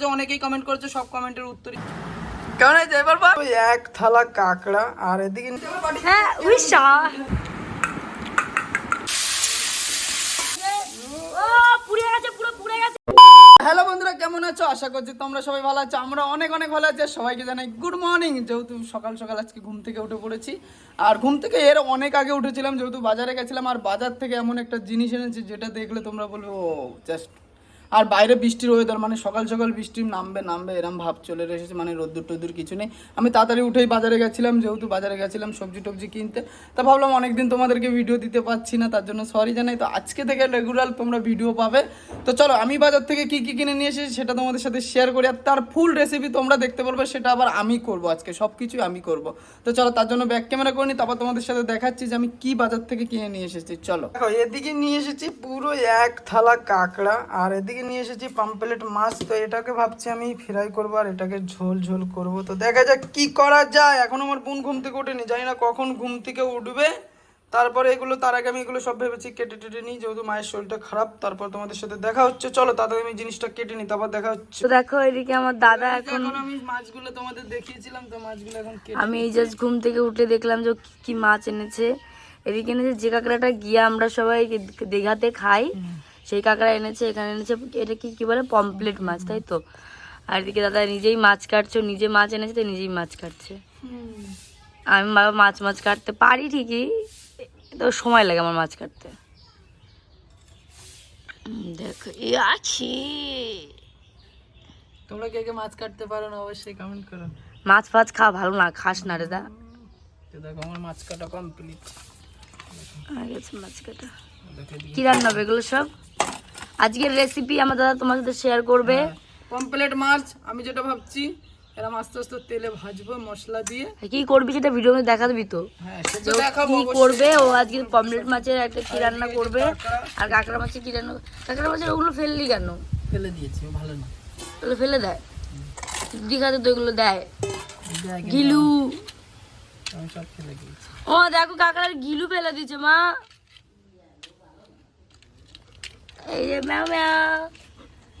যে অনেকেই কমেন্ট করেছে সব কমেন্টের উত্তরই কেমন হয়েছে? এবার বল? ওই এক থালা কাঁকড়া আর এদিকে হ্যাঁ উড়িষ্যা পুড়ে গেছে পুরো পুড়ে গেছে। হ্যালো বন্ধুরা কেমন আছো? আশা করছি তোমরা সবাই ভালো আছো। আমরা অনেক অনেক ভালো আছি সবাইকে জানাই গুড মর্নিং যেহেতু সকাল সকাল আজকে ঘুম থেকে উঠে পড়েছি আর ঘুম থেকে এর অনেক আগে উঠেছিলাম যেহেতু বাজারে গেছিলাম আর বাজার থেকে এমন একটা জিনিস এনেছি যেটা দেখলে তোমরা বলবে ও জাস্ট আর বাইরে বৃষ্টির ওয়েদার মানে সকাল সকাল বৃষ্টি নামবে নামবে, এরম ভাব চলে এসেছে মানে রোদ্দুর টোদ্দুর কিছু নেই। আমি তাড়াতাড়ি উঠেই বাজারে গেছিলাম, যেহেতু বাজারে গেছিলাম সবজি টবজি কিনতে, তা ভাবলাম অনেকদিন তোমাদেরকে ভিডিও দিতে পারছি না, তার জন্য সরি জানাই। তো আজকে থেকে রেগুলার তোমরা ভিডিও পাবে। তো চলো, আমি বাজার থেকে কি কি কিনে নিয়ে এসেছি সেটা তোমাদের সাথে শেয়ার করি, আর তার ফুল রেসিপি তোমরা দেখতে পারবে, সেটা আবার আমি করব আজকে সব কিছুই আমি করব। তো চলো, তার জন্য ব্যাক ক্যামেরা করে নিই তারপর তোমাদের সাথে দেখাচ্ছি যে আমি কি বাজার থেকে কিনে নিয়ে এসেছি। চলো। এদিকে নিয়ে এসেছি পুরো এক থালা কাঁকড়া, আর এদিকে নিয়ে এসেছি পাম্পলেট মাছ তো এটাকে ভাবছি আমি ফ্রাই করব আর এটাকে ঝোল ঝোল করব। তো দেখা যাক কি করা যায়। এখন আমার বোন ঘুম থেকে ওঠেনি জানি না কখন ঘুম থেকে উঠবে। তারপরে এগুলো তার আগে আমি এগুলো সব ভেবেছি কেটে টেটে নিই যেহেতু মায়ের শরীরটা খারাপ। তারপর তোমাদের সাথে দেখা হচ্ছে। চলো তাড়াতাড়ি আমি জিনিসটা কেটে নিই তারপর দেখা হচ্ছে। দেখো এদিকে আমার দাদা এখন আমি মাছগুলো তোমাদের দেখিয়েছিলাম তো মাছগুলো এখন কেটে আমি এই জাস্ট ঘুম থেকে উঠে দেখলাম যে কি কি মাছ এনেছে। এদিকে এনেছে যে কাঁকড়াটা গিয়ে আমরা সবাই দীঘাতে খাই। সেই কাঁকড়া এনেছে এখানে এনেছে এটা কি কি বলে? পমপ্লেট মাছ তাই তো? আর এদিকে দাদা নিজেই মাছ কাটছে নিজে মাছ এনেছে তো নিজেই মাছ কাটছে। আমি বাবা মাছ মাছ কাটতে পারি ঠিকই তো সময় লাগে আমার মাছ কাটতে। দেখো এ আছে। তোমরা কে কে মাছ কাটতে পারো না অবশ্যই কমেন্ট করো। মাছ ফাছ খাওয়া ভালো না খাস না রে দা। দেখো আমার মাছ কাটা কমপ্লিট হয়ে গেছে মাছ কাটা। কি রান্না হবে এগুলো সব? আজকের রেসিপি আমার দাদা তোমার সাথে শেয়ার করবে। কমপ্লিট মাছ আমি যেটা ভাবছি এরকম আস্তে আস্তে তেলে ভাজবো মশলা দিয়ে। কি করবি সেটা ভিডিও দেখা দিবি তো? হ্যাঁ দেখাবো কি করবে? ও আজকে পমলেট মাছের একটা কি রান্না করবে? আর কাঁকড়া মাছের কি রান্না কাঁকড়া মাছের ওগুলো ফেললি কেন? ফেলে দিয়েছি ভালো না। ওগুলো ফেলে দেয়। দীঘাতে তো এগুলো দেয়। গিলু। দিয়েছি। ও দেখো কাঁকড়ার গিলু ফেলে দিচ্ছে মা। এই যে ম্যাও ম্যাও।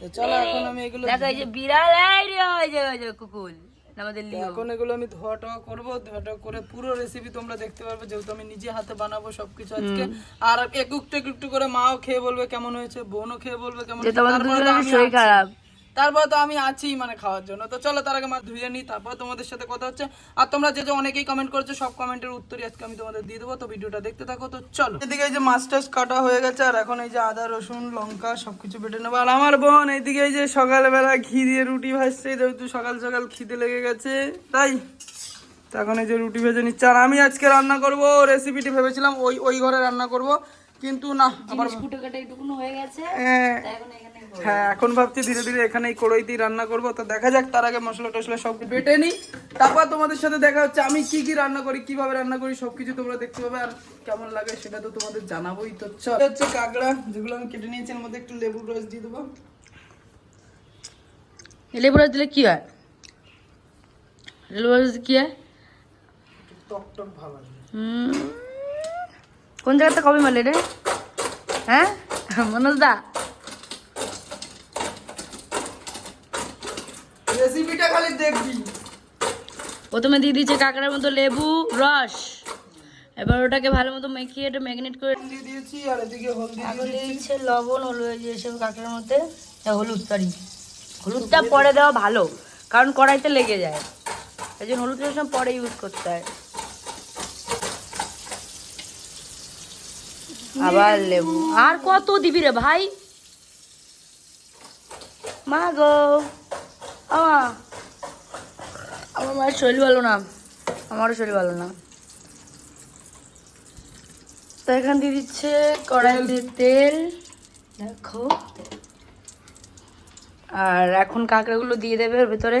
তো চলো এখন আমি এগুলো দেখো এই যে বিড়াল এই রে ওই যে ওই যে কুকুল আমাদের লিও। এখন এগুলো আমি ধোয়া টোয়া করব ধোয়া টোয়া করে পুরো রেসিপি তোমরা দেখতে পারবে যেহেতু আমি নিজে হাতে বানাবো সবকিছু আজকে। আর একটু একটু করে মাও খেয়ে বলবে কেমন হয়েছে বোনও খেয়ে বলবে কেমন। তোমাদের শরীর খারাপ তারপরে তো আমি আছি মানে খাওয়ার জন্য। তো চলো তার আগে মাছ ধুয়ে নিই তারপর তোমাদের সাথে কথা হচ্ছে। আর তোমরা যে যে অনেকেই কমেন্ট করছ সব কমেন্টের উত্তরই আজকে আমি তোমাদের দিয়ে দেবো। তো ভিডিওটা দেখতে থাকো তো চলো। এদিকে এই যে মাছ টাছ কাটা হয়ে গেছে আর এখন এই যে আদা রসুন লঙ্কা সবকিছু বেটে নেব। আর আমার বোন এইদিকে এই যে সকালবেলা ঘি দিয়ে রুটি ভাজছে যেহেতু সকাল সকাল খিদে লেগে গেছে তাই তো এখন এই যে রুটি ভেজে নিচ্ছে। আর আমি আজকে রান্না করব রেসিপিটি ভেবেছিলাম ওই ওই ঘরে রান্না করব কিন্তু না আবার ফুটো কাটা এইটুকুনো হয়ে গেছে হ্যাঁ, এখন এখানে হ্যাঁ এখন ভাবছি ধীরে ধীরে এখানে কড়াইতেই রান্না করব। তো দেখা যাক তার আগে মশলা টসলা সব বেটে নিই। তারপর তোমাদের সাথে দেখা হচ্ছে আমি কি কি রান্না করি কীভাবে রান্না করি সবকিছু তোমরা দেখতে পাবে। আর কেমন লাগে সেটা তো তোমাদের জানাবোই তো। হচ্ছে কাঁকড়া যেগুলো আমি কেটে নিয়েছি এর মধ্যে একটু লেবুর রস দিয়ে দেবো। লেবু রস দিলে কি হয়? লেবু রস কি হয়? ভাব আসবে। কোন জায়গাতে কবে মারলে রে? হ্যাঁ? মনোজ দা? রেসিপিটা খালি দেখবি। প্রথমে দিয়ে দিয়েছে কাঁকড়ার মতো লেবু রস। এবার ওটাকে ভালো মতো মেখিয়ে এটা ম্যাগনেট করে দিয়ে দিয়েছি আর এদিকে হলদি দিয়ে এখন লবণ হলুদ এসব কাঁকড়ার মধ্যে হলুদ সরি হলুদটা পরে দেওয়া ভালো কারণ কড়াইতে লেগে যায়। এই জন্য হলুদ সব পরে ইউজ করতে হয়। আবার লেবু। আর কত দিবি রে ভাই? মা গো। আমা আমার মায়ের শরীর ভালো না আমারও শরীর ভালো না। তো এখান দিয়ে দিচ্ছে কড়াইতে তেল। দেখো। আর এখন কাঁকড়াগুলো দিয়ে দেবে ওর ভেতরে।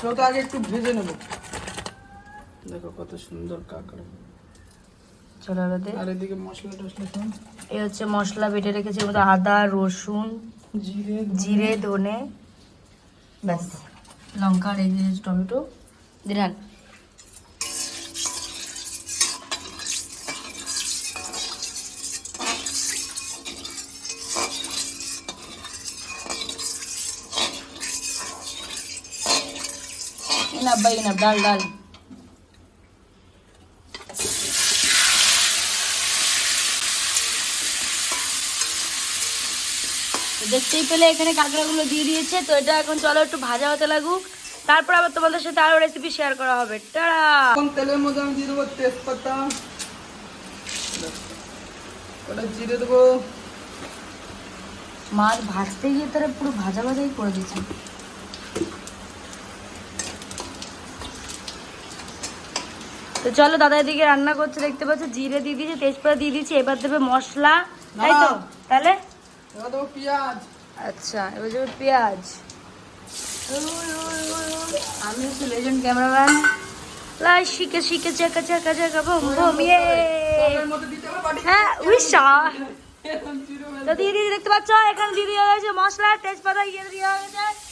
তো আগে একটু ভেজে নেব। দেখো কত সুন্দর কাঁকড়া। চলে দে। আর এদিকে মশলা টসলা এই হচ্ছে মশলা বেটে রেখেছি আদা রসুন জিরে জিরে ধনে। ব্যাস লঙ্কা আর এই যে টমেটো গ্রান ఈయన అబ్బాయి ఈయన డాల్ డాల్ দেখতেই পেলে এখানে কাঁকড়াগুলো দিয়ে দিয়েছে। তো এটা এখন চলো একটু ভাজা হতে লাগুক। তারপর আবার তোমাদের সাথে আরও রেসিপি শেয়ার করা হবে। টাড়া এখন তেলের মধ্যে আমি দিয়ে দেবো তেজপাতা। ওটা জিরে দেবো। মাছ ভাজতে গিয়ে তারা পুরো ভাজা ভাজাই করে দিয়েছে তো চলো দাদা এদিকে রান্না করছে দেখতে পাচ্ছ? জিরে দিয়ে দিয়েছে তেজপাতা দিয়ে দিয়েছে এবার দেবে মশলা। তাই তো? তাহলে? পেঁয়াজ। আচ্ছা এবার পেঁয়াজ। আমি হচ্ছে লেজেন্ড ক্যামেরাম্যান লাই শিখে শিখে চাকা চাকা চাকা বুম বুম ইয়ে। বাটি হ্যাঁ উইশা। তো দিয়ে দিয়ে দেখতে পাচ্ছ এখানে দিদি হয়েছে মশলা তেজপাতা ইয়ে দেওয়া হয়েছে। এই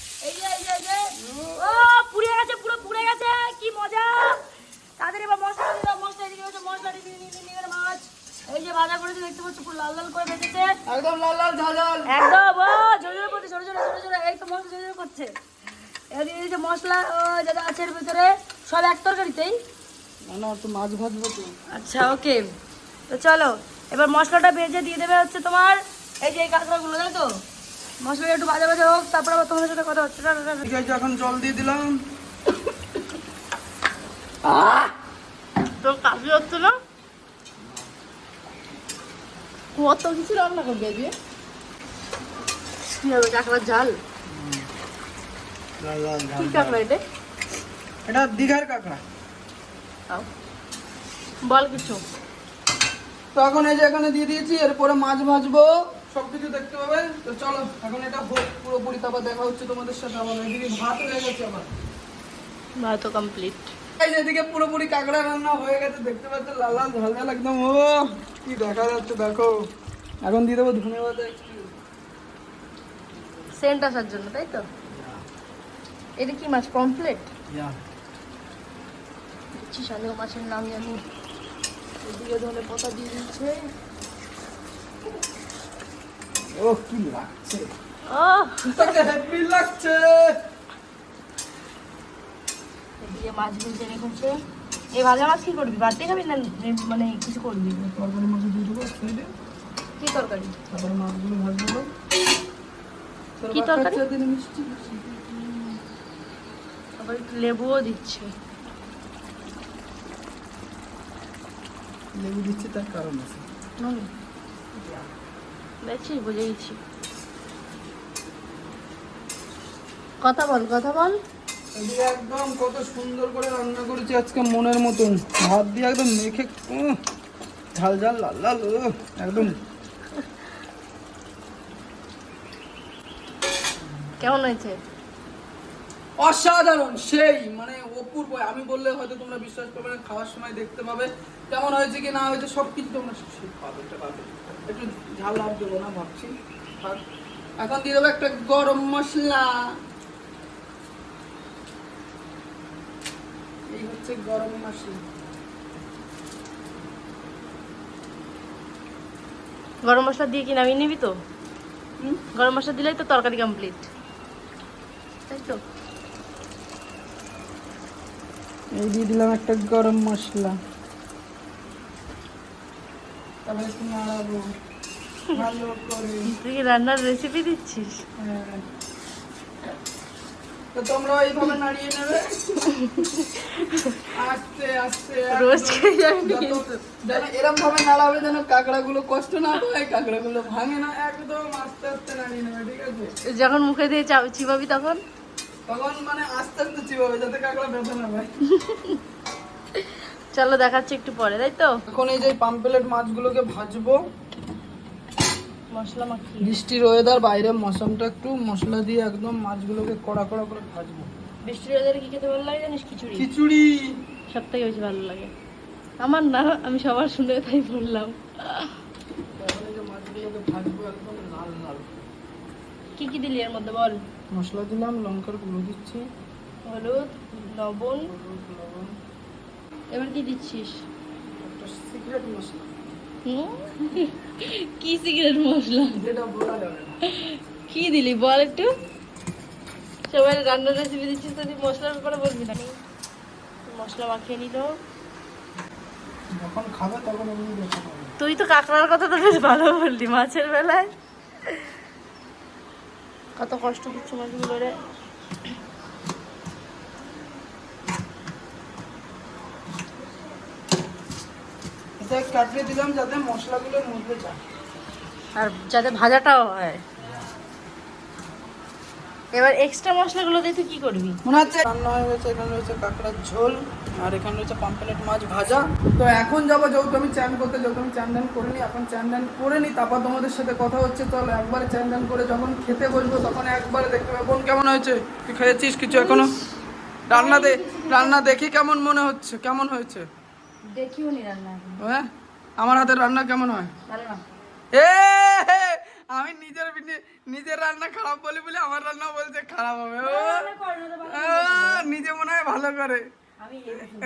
লাল লাল করে ভেজেছে একদম লাল লাল ঝাল ঝাল। একদম ও জোরে জোরে করছে জোরে জোরে জোরে জোরে এই তো মশলা করছে। এবার দিয়ে মশলা ও যেটা আছে এর ভিতরে সব এক তরকারিতেই? না না একটু মাছ ভাজবো তো। আচ্ছা ওকে। তো চলো এবার মশলাটা ভেজে দিয়ে দেবে হচ্ছে তোমার এই যে এই কাঁকড়াগুলো তাই তো? মশলাটা একটু ভাজা ভাজা হোক তারপর আবার তোমাদের সাথে কথা হচ্ছে। এখন জল দিয়ে দিলাম। তো কাশি হচ্ছে না? কত কিছু রান্না করবে কাঁকড়ার ঝাল? কি কাঁকড়া এটা? এটা দীঘার কাঁকড়া। বল কিছু। তো এখন এই যে এখানে দিয়ে দিয়েছি এরপরে মাছ ভাজবো। সবকিছু দেখতে পাবে। তো চলো এখন এটা হোক পুরোপুরি তারপর দেখা হচ্ছে তোমাদের সাথে আবার। এদিকে ভাত হয়ে গেছে আবার। ভাত কমপ্লিট এদিকে পুরোপুরি কাঁকড়া রান্না হয়ে গেছে দেখতে পাচ্ছ লাল লাল ঝাল ঝাল একদম ও কি দেখা যাচ্ছে দেখো। এখন দিয়ে দেবো ধনে পাতা সেন্ট আসার জন্য তাই তো? এটা কি মাছ কমপ্লিট দিচ্ছি সন্দেহ মাছের নাম জানি। এদিকে ধনে পাতা দিয়ে দিচ্ছে। ও কি লাগছে। ও লাগছে। এদিকে মাছ ভেজে রেখেছে। এই ভাজা মাছ কি করবি? বাড়তে খাবি না মানে কিছু করবি? তরকারি মাছ দিয়ে দেবো সাইডে কি তরকারি? তারপরে মাছগুলো ভাজবো। কি তরকারি? মিষ্টি? আবার লেবুও দিচ্ছে। লেবু দিচ্ছি তার কারণ আছে। দেখছিস বুঝে গেছি। কথা বল কথা বল। একদম কত সুন্দর করে রান্না করেছি আজকে মনের মতন। ভাত দিয়ে একদম মেখে ঝাল ঝাল লাল লাল একদম। কেমন হয়েছে? অসাধারণ সেই মানে অপূর্ব। আমি বললে হয়তো তোমরা বিশ্বাস করবে না খাওয়ার সময় দেখতে পাবে কেমন হয়েছে কি না হয়েছে সব কিছু তোমরা পাবে এটা পাবে। একটু ঝাল আর দেবো না ভাবছি। এখন দিয়ে দেবো একটা গরম মশলা। এই হচ্ছে গরম মশলা গরম মশলা দিয়ে কি নামিয়ে নিবি তো? গরম মশলা দিলেই তো তরকারি কমপ্লিট তাই তো? এই দিয়ে দিলাম একটা গরম মশলা। তারপরে একটু নাড়াবো ভালো করে তুই কি রান্নার রেসিপি দিচ্ছিস? হ্যাঁ। তো তোমরা এইভাবে নাড়িয়ে নেবে। আস্তে আস্তে রোজ খেয়ে যাবি। যেন এরম ভাবে নাড়াবে যেন কাঁকড়াগুলো কষ্ট না পায় কাঁকড়াগুলো ভাঙে না একদম আস্তে আস্তে নাড়িয়ে নেবে ঠিক আছে? যখন মুখে দিয়ে চিবাবি তখন? তখন মানে আস্তে আস্তে চিবাবে যাতে কাঁকড়া ব্যথা না পায়। চলো দেখাচ্ছি একটু পরে তাই তো? এখন এই যে পাম্পলেট মাছগুলোকে ভাজবো। মশলা মাখিয়ে। বৃষ্টির ওয়েদার বাইরে মৌসমটা একটু মশলা দিয়ে একদম মাছগুলোকে কড়া কড়া করে ভাজবো। বৃষ্টির ওয়েদারে কি খেতে ভালো লাগে জানিস? খিচুড়ি। খিচুড়ি। সব থেকে বেশি ভালো লাগে। আমার না আমি সবার শুনে তাই বললাম। মাছগুলোকে ভাজবো একদম লাল লাল। কি কি দিলি এর মধ্যে বল? মশলা দিলাম লঙ্কার গুঁড়ো দিচ্ছি। হলুদ লবণ। এবার কি দিচ্ছিস? একটা সিক্রেট মশলা? কি? সিগারেট মশলা? কি দিলি বল একটু? সবাই রান্নার রেসিপি দিচ্ছিস তো তুই মশলার ব্যাপারে বলবি না। মশলা মাখিয়ে নিল। তুই তো কাঁকড়ার কথা তো বেশ ভালো বললি মাছের বেলায়। কত কষ্ট করছ মাছগুলো রে। কাটিয়ে দিলাম যাতে মশলাগুলোর মধ্যে যায়। আর যাতে ভাজাটাও হয়। এবার এক্সট্রা মশলাগুলো দিয়ে তুই কি করবি? মনে হচ্ছে রান্না হয়ে গেছে এখানে রয়েছে কাঁকড়ার ঝোল আর এখানে রয়েছে পাম্পলেট মাছ ভাজা। তো এখন যাব যেহেতু আমি চ্যান করতে যেহেতু আমি চ্যান ড্যান করিনি এখন চ্যান ড্যান করে নি। তারপর তোমাদের সাথে কথা হচ্ছে চলো একবারে চ্যান ড্যান করে যখন খেতে বসবো তখন একবারে দেখতে পাবো। বোন কেমন হয়েছে? তুই খেয়েছিস কিছু এখনও? রান্না দে রান্না দেখি কেমন মনে হচ্ছে কেমন হয়েছে? দেখিও নি রান্না হ্যাঁ আমার হাতের রান্না কেমন হয়? ভালো না। এ আমি নিজের নিজের রান্না খারাপ বলি বলে আমার রান্না বলছে খারাপ হবে। ও নিজে মনে হয় ভালো করে। আমি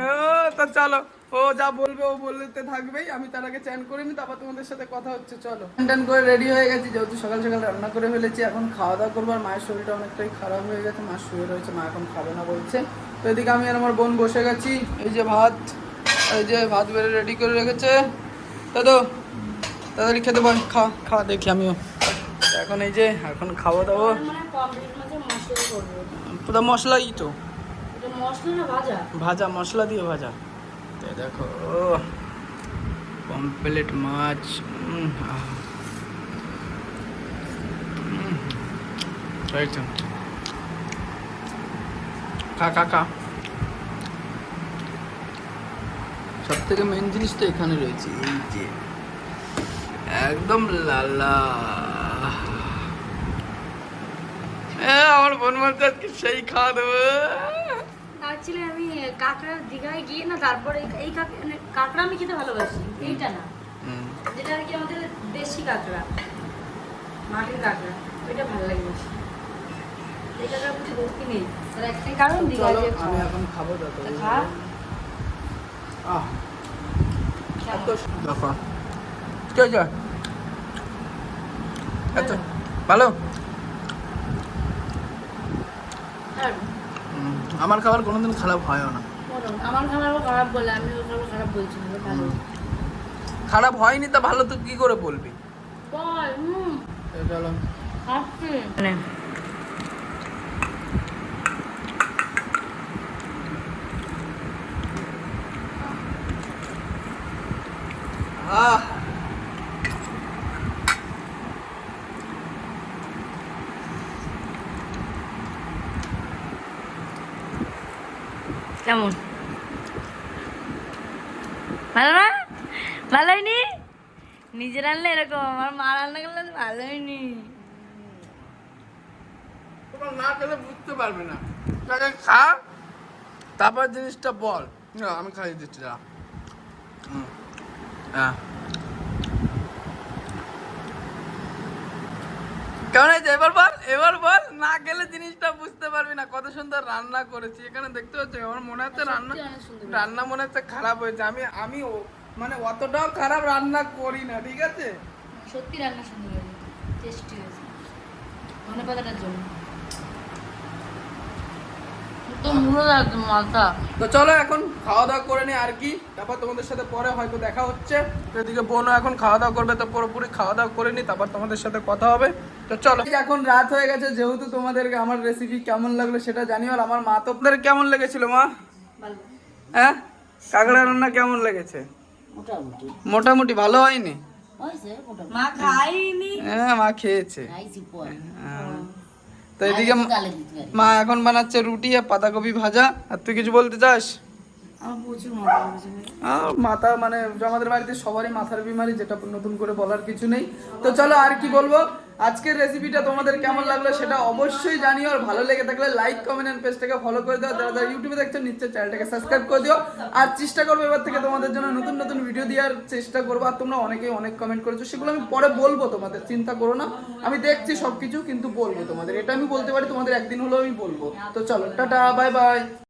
ও তো চলো ও যা বলবে ও বলতে থাকবেই। আমি তার আগে চ্যান করে নি তারপর তোমাদের সাথে কথা হচ্ছে চলো। চ্যান করে রেডি হয়ে গেছি যেহেতু সকাল সকাল রান্না করে ফেলেছি এখন খাওয়া দাওয়া করব আর মায়ের শরীরটা অনেকটাই খারাপ হয়ে গেছে। মা শুয়ে রয়েছে মা এখন খাবে না বলছে। তো এদিকে আমি আর আমার বোন বসে গেছি এই যে ভাত। এই যে ভাত বেড়ে রেডি করে রেখেছে। দাদু তাড়াতাড়ি খেতে বল খা খা দেখি আমিও। এখন এই যে এখন খাওয়া দাওয়া। মানে পুরো মশলাই তো? ভাজা? মশলা দিয়ে ভাজা। তো দেখো পমপ্লেট মাছ। তো। খা খা খা। সব থেকে মেন জিনিস তো এখানে রয়েছে। এই যে একদম লালা। আমার বোন বলতে আজকে সেই খাওয়া দেবো। অ্যাকচুয়ালি আমি কাঁকড়া দীঘায় গিয়ে না তারপরে এই- মানে কাঁকড়া আমি খেতে ভালোবাসি এইটা না। যেটা আর কি আমাদের দেশি কাঁকড়া মাটির কাঁকড়া ওইটা ভালো লাগে বেশি। এই কাঁকড়া কিছু ভক্তি নেই। তার একটাই কারণ দীঘায় যে আমি এখন খাব যত খা। আহ এত কেমন? দেখো কে যা এত ভালো আর আমার খাবার কোনোদিন খারাপ হয়ও না। আমার খাবারও খারাপ বলে আমি ওর খাবার খারাপ বলছি ভালো। খারাপ হয়নি তা ভালো তো কি করে বলবি? বল হুম। আহ। কেমন? ভালো না? ভালো হয়নি নিজে রান্না এরকম, আমার মা রান্না করলে ভালো হয়নি তোমার না খেলে বুঝতে পারবে না। খা, তারপর জিনিসটা বল। আমি খাইয়ে দিচ্ছি কেমন হয়েছে? এবার বল এবার বল। না গেলে জিনিসটা বুঝতে পারবি না। কত সুন্দর রান্না করেছি। এখানে দেখতে পাচ্ছ আমার মনে হচ্ছে রান্না রান্না মনে হচ্ছে খারাপ হয়েছে। আমি আমি মানে অতটাও খারাপ রান্না করি না ঠিক আছে? সত্যি রান্না সুন্দর হয়েছে। টেস্টি হয়েছে। ধনে পাতাটার জন্য। তো মালটা। তো চলো এখন খাওয়া দাওয়া করে নি আর কি। তারপর তোমাদের সাথে পরে হয়তো দেখা হচ্ছে। এদিকে বোনও এখন খাওয়া দাওয়া করবে তো পুরোপুরি খাওয়া দাওয়া করে নি। তারপর তোমাদের সাথে কথা হবে। তো চলো। এখন রাত হয়ে গেছে যেহেতু তোমাদেরকে আমার রেসিপি কেমন লাগল সেটা জানিও আর আমার মা তো আপনাদের কেমন লেগেছিল মা? হ্যাঁ? কাঁকড়া রান্না কেমন লেগেছে? মোটামুটি। মোটামুটি ভালো হয়নি? মা খাইনি হ্যাঁ মা খেয়েছে। হ্যাঁ। তো এদিকে মা- এখন বানাচ্ছে রুটি আর পাতাকপি ভাজা। আর তুই কিছু বলতে চাস? মাথা মানে আমাদের বাড়িতে সবারই মাথার বিমারি যেটা নতুন করে বলার কিছু নেই। তো চলো আর কি বলব? আজকের রেসিপিটা তোমাদের কেমন লাগল সেটা অবশ্যই জানিও, আর ভালো লেগে থাকলে লাইক কমেন্ট এন্ড পেজটাকে ফলো করে দাও। যারা যারা ইউটিউবে দেখছ নিশ্চয়ই চ্যানেলটাকে সাবস্ক্রাইব করে দিও। আর চেষ্টা করব এবার থেকে তোমাদের জন্য নতুন নতুন ভিডিও দেওয়ার চেষ্টা করব। আর তোমরা অনেকেই অনেক কমেন্ট করেছ, সেগুলো আমি পরে বলব তোমাদের, চিন্তা করো না। আমি দেখছি সবকিছু, কিন্তু বলব তোমাদের। এটা আমি বলতে পারি, তোমাদের একদিন হলেও আমি বলব। তো চলো, টাটা বাই বাই